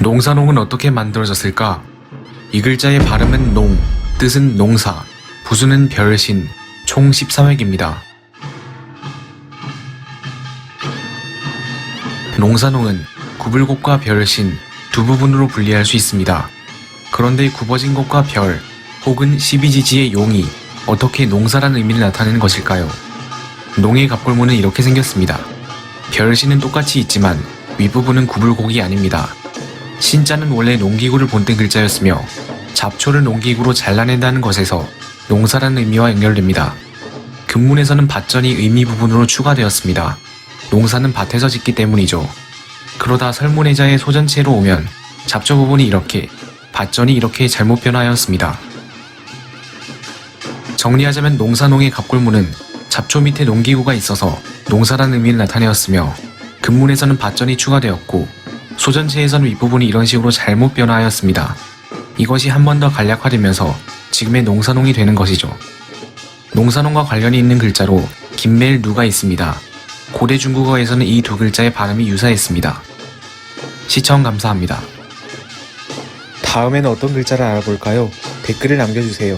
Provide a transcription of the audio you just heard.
농사농은 어떻게 만들어졌을까? 이 글자의 발음은 농, 뜻은 농사, 부수는 별신, 총 13획입니다. 농사농은 구불곡과 별신 두 부분으로 분리할 수 있습니다. 그런데 굽어진 것과 별 혹은 12지지의 용이 어떻게 농사라는 의미를 나타내는 것일까요? 농의 갑골문은 이렇게 생겼습니다. 별신은 똑같이 있지만 윗부분은 구불곡이 아닙니다. 신자는 원래 농기구를 본뜬 글자였으며 잡초를 농기구로 잘라낸다는 것에서 농사라는 의미와 연결됩니다. 금문에서는 밭전이 의미 부분으로 추가되었습니다. 농사는 밭에서 짓기 때문이죠. 그러다 설문의자의 소전체로 오면 잡초 부분이 이렇게, 밭전이 이렇게 잘못 변화하였습니다. 정리하자면 농사농의 갑골문은 잡초 밑에 농기구가 있어서 농사라는 의미를 나타내었으며 금문에서는 밭전이 추가되었고 소전체에서는 윗부분이 이런 식으로 잘못 변화하였습니다. 이것이 한 번 더 간략화되면서 지금의 농사농이 되는 것이죠. 농사농과 관련이 있는 글자로 김멜 누가 있습니다. 고대 중국어에서는 이 두 글자의 발음이 유사했습니다. 시청 감사합니다. 다음에는 어떤 글자를 알아볼까요? 댓글을 남겨주세요.